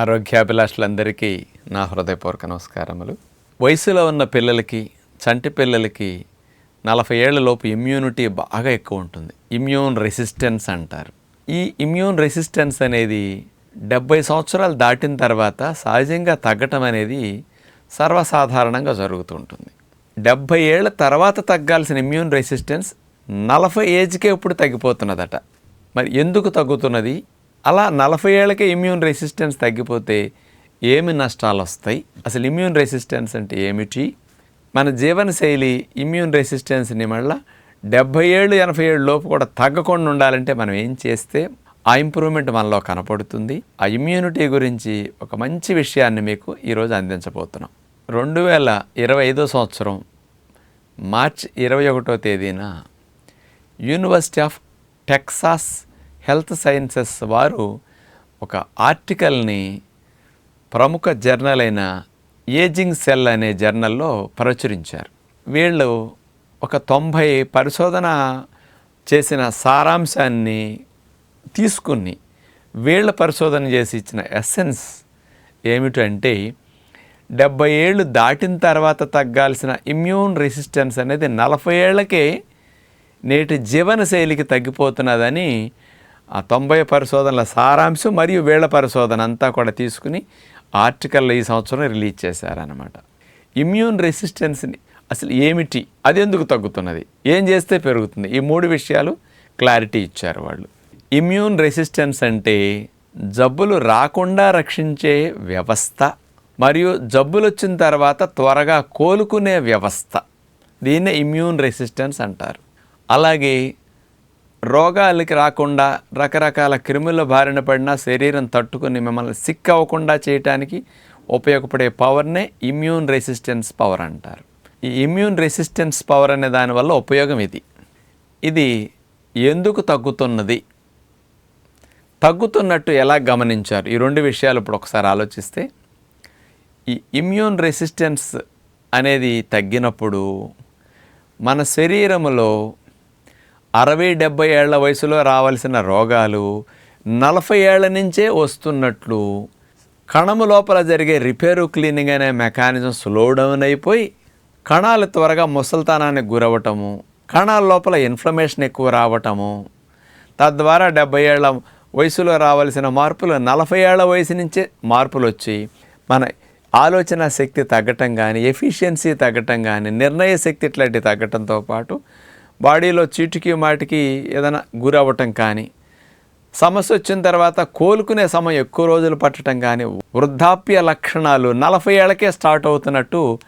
ఆరోగ్యాభిలాషులందరికీ నా హృదయపూర్వక నమస్కారములు. వయసులో ఉన్న పిల్లలకి చంటి పిల్లలకి నలభై ఏళ్ళలోపు ఇమ్యూనిటీ బాగా ఎక్కువ ఉంటుంది. ఇమ్యూన్ రెసిస్టెన్స్ అంటారు. ఈ ఇమ్యూన్ రెసిస్టెన్స్ అనేది డెబ్బై సంవత్సరాలు దాటిన తర్వాత సహజంగా తగ్గటం అనేది సర్వసాధారణంగా జరుగుతుంటుంది డెబ్బై ఏళ్ళ తర్వాత తగ్గాల్సిన ఇమ్యూన్ రెసిస్టెన్స్ నలభై ఏజ్కే ఇప్పుడు తగ్గిపోతున్నదట. మరి ఎందుకు తగ్గుతున్నది? అలా నలభై ఏళ్ళకే ఇమ్యూన్ రెసిస్టెన్స్ తగ్గిపోతే ఏమి నష్టాలు వస్తాయి? అసలు ఇమ్యూన్ రెసిస్టెన్స్ అంటే ఏమిటి? మన జీవనశైలి ఇమ్యూన్ రెసిస్టెన్స్ని మళ్ళా డెబ్భై ఏళ్ళు ఎనభై ఏళ్ళు లోపు కూడా తగ్గకుండా ఉండాలంటే మనం ఏం చేస్తే ఆ ఇంప్రూవ్మెంట్ మనలో కనపడుతుంది. ఆ ఇమ్యూనిటీ గురించి ఒక మంచి విషయాన్ని మీకు ఈరోజు అందించబోతున్నాం. రెండు వేల ఇరవై ఐదో సంవత్సరం మార్చ్ ఇరవై ఒకటో తేదీన university of Texas health sciences వారు ఒక ఆర్టికల్ని ప్రముఖ జర్నల్ అయిన ఏజింగ్ సెల్ అనే జర్నల్లో ప్రచురించారు. వీళ్ళు ఒక తొంభై పరిశోధన చేసిన సారాంశాన్ని తీసుకుని వీళ్ళ పరిశోధన చేసి ఇచ్చిన ఎస్సెన్స్ ఏమిటంటే డెబ్బై ఏళ్ళు దాటిన తర్వాత తగ్గాల్సిన ఇమ్యూన్ రెసిస్టెన్స్ అనేది నలభై ఏళ్ళకే నేటి జీవనశైలికి తగ్గిపోతున్నదని తొంభై పరిశోధనల సారాంశం మరియు వీళ్ళ పరిశోధన అంతా కూడా తీసుకుని ఆర్టికల్ ఈ సంవత్సరం రిలీజ్ చేశారనమాట ఇమ్యూన్ రెసిస్టెన్స్ని అసలు ఏమిటి? అది ఎందుకు తగ్గుతున్నది? ఏం చేస్తే పెరుగుతుంది? ఈ మూడు విషయాలు క్లారిటీ ఇచ్చారు వాళ్ళు. ఇమ్యూన్ రెసిస్టెన్స్ అంటే జబ్బులు రాకుండా రక్షించే వ్యవస్థ మరియు జబ్బులు వచ్చిన తర్వాత త్వరగా కోలుకునే వ్యవస్థ. దీన్నే ఇమ్యూన్ రెసిస్టెన్స్ అంటారు. అలాగే రోగాలకి రాకుండా రకరకాల క్రిముల బారిన పడినా శరీరం తట్టుకుని మిమ్మల్ని సిక్ అవ్వకుండా చేయటానికి ఉపయోగపడే పవర్నే ఇమ్యూన్ రెసిస్టెన్స్ పవర్ అంటారు. ఈ ఇమ్యూన్ రెసిస్టెన్స్ పవర్ అనే దానివల్ల ఉపయోగం ఇది. ఇది ఎందుకు తగ్గుతున్నది? తగ్గుతున్నట్టు ఎలా గమనించారు? ఈ రెండు విషయాలు ఇప్పుడు ఒకసారి ఆలోచిస్తే ఈ ఇమ్యూన్ రెసిస్టెన్స్ అనేది తగ్గినప్పుడు మన శరీరంలో అరవై డెబ్బై ఏళ్ళ వయసులో రావాల్సిన రోగాలు నలభై ఏళ్ళ నుంచే వస్తున్నట్లు కణము లోపల జరిగే రిపేరు క్లీనింగ్ అనే మెకానిజం స్లో డౌన్ అయిపోయి కణాలు త్వరగా ముసల్తానానికి గురవటము కణాల లోపల ఇన్ఫ్లమేషన్ ఎక్కువ రావటము తద్వారా డెబ్బై ఏళ్ళ వయసులో రావాల్సిన మార్పులు నలభై ఏళ్ళ వయసు నుంచే మార్పులు వచ్చి మన ఆలోచన శక్తి తగ్గటం కానీ ఎఫిషియన్సీ తగ్గటం కానీ నిర్ణయ శక్తి ఇట్లాంటివి తగ్గటంతో పాటు బాడీలో చీటికి మాటికి ఏదైనా గురవ్వటం కానీ సమస్య వచ్చిన తర్వాత కోలుకునే సమయం ఎక్కువ రోజులు పట్టడం కానీ వృద్ధాప్య లక్షణాలు నలభై ఏళ్ళకే స్టార్ట్ అవుతున్నట్టు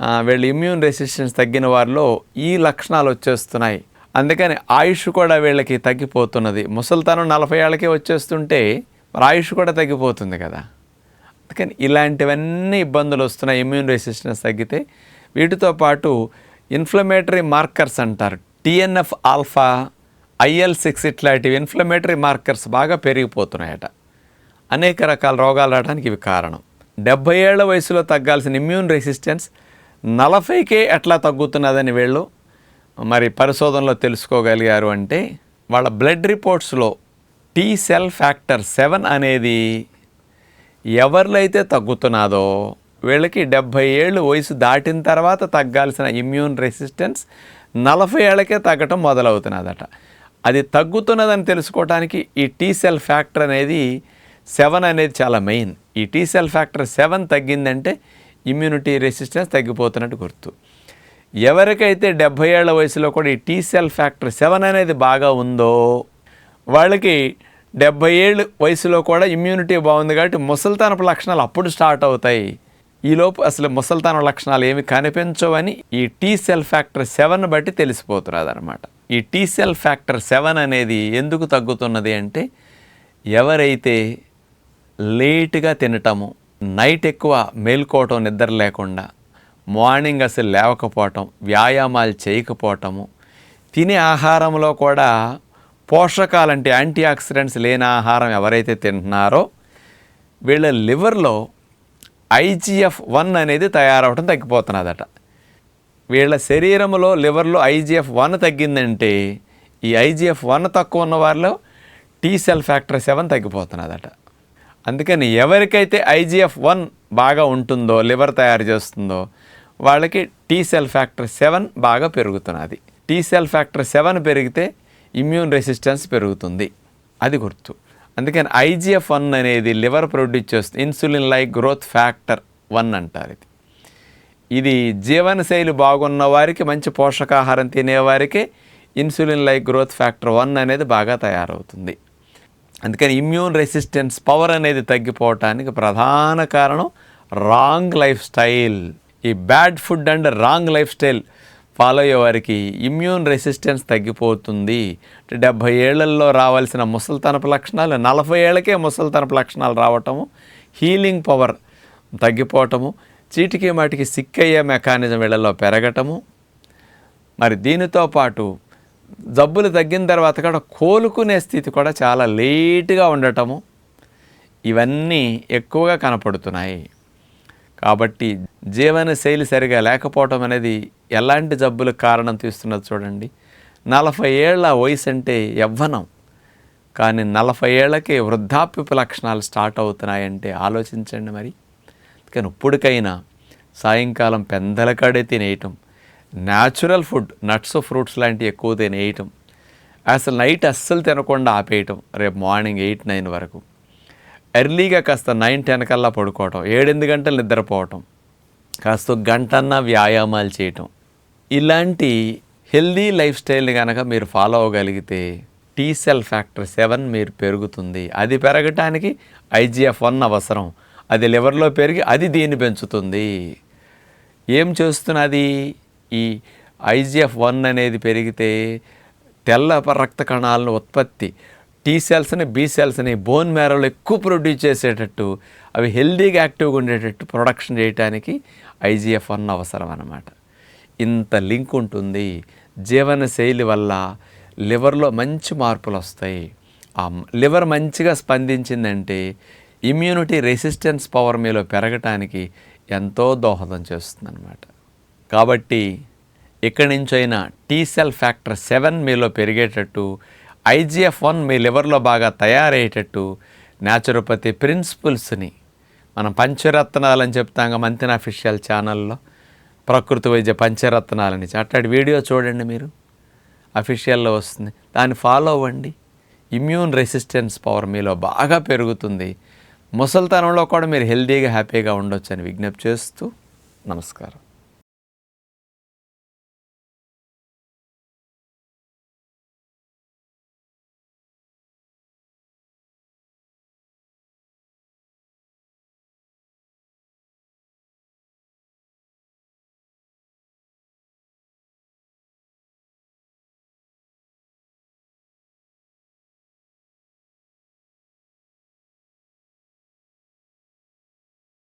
వీళ్ళు వీళ్ళ ఇమ్యూన్ రెసిస్టెన్స్ తగ్గిన వారిలో ఈ లక్షణాలు వచ్చేస్తున్నాయి. అందుకని ఆయుష్ కూడా వీళ్ళకి తగ్గిపోతున్నది. ముసలితనం నలభై ఏళ్ళకే వచ్చేస్తుంటే మరి ఆయుష్ కూడా తగ్గిపోతుంది కదా. అందుకని ఇలాంటివన్నీ ఇబ్బందులు వస్తున్నాయి. ఇమ్యూన్ రెసిస్టెన్స్ తగ్గితే వీటితో పాటు ఇన్ఫ్లమేటరీ మార్కర్స్ అంటారు. టిఎన్ఎఫ్ ఆల్ఫా ఐఎల్ సిక్స్ ఇట్లాంటివి ఇన్ఫ్లమేటరీ మార్కర్స్ బాగా పెరిగిపోతున్నాయట. అనేక రకాల రోగాలు రావడానికి ఇవి కారణం. డెబ్బై ఏళ్ళ వయసులో తగ్గాల్సిన ఇమ్యూన్ రెసిస్టెన్స్ నలభైకే ఎట్లా తగ్గుతున్నదని వీళ్ళు మరి పరిశోధనలో తెలుసుకోగలిగారు అంటే వాళ్ళ బ్లడ్ రిపోర్ట్స్లో టీ సెల్ ఫ్యాక్టర్ సెవెన్ అనేది ఎవరిలో తగ్గుతున్నదో వీళ్ళకి డెబ్భై ఏళ్ళు వయసు దాటిన తర్వాత తగ్గాల్సిన ఇమ్యూన్ రెసిస్టెన్స్ నలభై ఏళ్ళకే తగ్గటం మొదలవుతున్నదట. అది తగ్గుతున్నదని తెలుసుకోవడానికి ఈ టీ సెల్ ఫ్యాక్టర్ అనేది సెవెన్ అనేది చాలా మెయిన్ ఈ టీ సెల్ ఫ్యాక్టర్ సెవెన్ తగ్గిందంటే ఇమ్యూనిటీ రెసిస్టెన్స్ తగ్గిపోతున్నట్టు గుర్తు. ఎవరికైతే డెబ్భై ఏళ్ళ వయసులో కూడా ఈ టీ సెల్ ఫ్యాక్టర్ సెవెన్ అనేది బాగా ఉందో వాళ్ళకి డెబ్భై ఏళ్ళు వయసులో కూడా ఇమ్యూనిటీ బాగుంది కాబట్టి ముసలితనపు లక్షణాలు అప్పుడు స్టార్ట్ అవుతాయి. ఈలోపు అసలు ముసల్తాన లక్షణాలు ఏమి కనిపించవని ఈ టీ సెల్ ఫ్యాక్టర్ సెవెన్ బట్టి తెలిసిపోతున్నది అనమాట ఈ టీ సెల్ ఫ్యాక్టర్ సెవెన్ అనేది ఎందుకు తగ్గుతున్నది అంటే ఎవరైతే లేట్గా తినటము నైట్ ఎక్కువ మేల్కోవటం నిద్ర లేకుండా మార్నింగ్ అసలు లేవకపోవటం వ్యాయామాలు చేయకపోవటము తినే ఆహారంలో కూడా పోషకాలంటే యాంటీ ఆక్సిడెంట్స్ లేని ఆహారం ఎవరైతే తింటున్నారో వీళ్ళ లివర్లో ఐజిఎఫ్ వన్ అనేది తయారవటం తగ్గిపోతున్నదట. వీళ్ళ శరీరంలో లివర్లో ఐజిఎఫ్ వన్ తగ్గిందంటే ఈ ఐజిఎఫ్ వన్ తక్కువ ఉన్న వారిలో టీ సెల్ ఫ్యాక్టర్ సెవెన్ తగ్గిపోతున్నదట. అందుకని ఎవరికైతే ఐజిఎఫ్ వన్ బాగా ఉంటుందో లివర్ తయారు చేస్తుందో వాళ్ళకి టీ సెల్ ఫ్యాక్టర్ సెవెన్ బాగా పెరుగుతున్నది. టీ సెల్ ఫ్యాక్టర్ సెవెన్ పెరిగితే ఇమ్యూన్ రెసిస్టెన్స్ పెరుగుతుంది. అది గుర్తు. అందుకని ఐజిఎఫ్ వన్ అనేది లివర్ ప్రొడ్యూస్ చేస్తుంది. Insulin like growth factor one అంటారు ఇది. ఇది జీవనశైలి బాగున్న వారికి మంచి పోషకాహారం తినేవారికి insulin like growth factor one అనేది బాగా తయారవుతుంది. అందుకని ఇమ్యూన్ రెసిస్టెన్స్ పవర్ అనేది తగ్గిపోవటానికి ప్రధాన కారణం రాంగ్ లైఫ్ స్టైల్. ఈ bad food and wrong lifestyle follow అయ్యే వారికి ఇమ్యూన్ రెసిస్టెన్స్ తగ్గిపోతుంది. అంటే డెబ్భై ఏళ్ళలో రావాల్సిన ముసలితనపు లక్షణాలు నలభై ఏళ్ళకే ముసలితనపు లక్షణాలు రావటము హీలింగ్ పవర్ తగ్గిపోవటము చీటికి మాటికి సిక్కయ్యే మెకానిజం వీళ్ళలో పెరగటము. మరి దీనితో పాటు జబ్బులు తగ్గిన తర్వాత కూడా కోలుకునే స్థితి కూడా చాలా లేటుగా ఉండటము. ఇవన్నీ ఎక్కువగా కనపడుతున్నాయి. కాబట్టి జీవన శైలి సరిగా లేకపోవటం అనేది ఎలాంటి జబ్బులకు కారణం తీస్తున్నది చూడండి. నలభై ఏళ్ళ వయసు అంటే యవ్వనం. కానీ నలభై ఏళ్ళకే వృద్ధాప్యపు లక్షణాలు స్టార్ట్ అవుతున్నాయంటే ఆలోచించండి మరి. కానీ ఇప్పటికైనా సాయంకాలం పెందలకాడే తినేయటం న్యాచురల్ ఫుడ్ నట్స్ ఫ్రూట్స్ లాంటివి ఎక్కువ తినేయటం అసలు నైట్ అస్సలు తినకుండా ఆపేయటం రేపు మార్నింగ్ ఎయిట్ నైన్ వరకు ఎర్లీగా కాస్త నైన్ టెన్ కల్లా పడుకోవటం ఏడెనిమిది గంటలు నిద్రపోవటం కాస్త గంటన్నా వ్యాయామాలు చేయటం. ఇలాంటి హెల్దీ లైఫ్ స్టైల్ని కనుక మీరు ఫాలో అవ్వగలిగితే టీ సెల్ ఫ్యాక్టర్ సెవెన్ మీరు పెరుగుతుంది. అది పెరగటానికి ఐజీఎఫ్ వన్ అవసరం. అది లివర్లో పెరిగి అది దీన్ని పెంచుతుంది. ఏం చేస్తున్నది? ఈ ఐజీఎఫ్ వన్ అనేది పెరిగితే తెల్ల రక్త కణాలను ఉత్పత్తి టీ సెల్స్ని బీ సెల్స్ని బోన్ మేరలో ఎక్కువ ప్రొడ్యూస్ చేసేటట్టు అవి హెల్దీగా యాక్టివ్గా ఉండేటట్టు ప్రొడక్షన్ చేయడానికి ఐజీఎఫ్ వన్ అవసరం అన్నమాట. ఇంత లింక్ ఉంటుంది. జీవన శైలి వల్ల లివర్లో మంచి మార్పులు వస్తాయి. లివర్ మంచిగా స్పందించిందంటే ఇమ్యూనిటీ రెసిస్టెన్స్ పవర్ మీలో పెరగటానికి ఎంతో దోహదం చేస్తుందన్నమాట. కాబట్టి ఇక్కడి నుంచైనా టీ సెల్ ఫ్యాక్టర్ సెవెన్ మీలో పెరిగేటట్టు ఐజిఎఫ్ వన్ మీ లివర్లో బాగా తయారయ్యేటట్టు న్యాచురోపతి ప్రిన్సిపల్స్ని మనం పంచరత్నాలని చెప్తాం మంతిన అఫీషియల్ ఛానల్లో ప్రకృతి వైద్య పంచరత్నాలని. అట్లాంటి వీడియో చూడండి మీరు. అఫీషియల్లో వస్తుంది. దాన్ని ఫాలో అవ్వండి. ఇమ్యూన్ రెసిస్టెన్స్ పవర్ మీలో బాగా పెరుగుతుంది. ముసలితనంలో కూడా మీరు హెల్దీగా హ్యాపీగా ఉండొచ్చు అని విజ్ఞప్తి చేస్తూ నమస్కారం.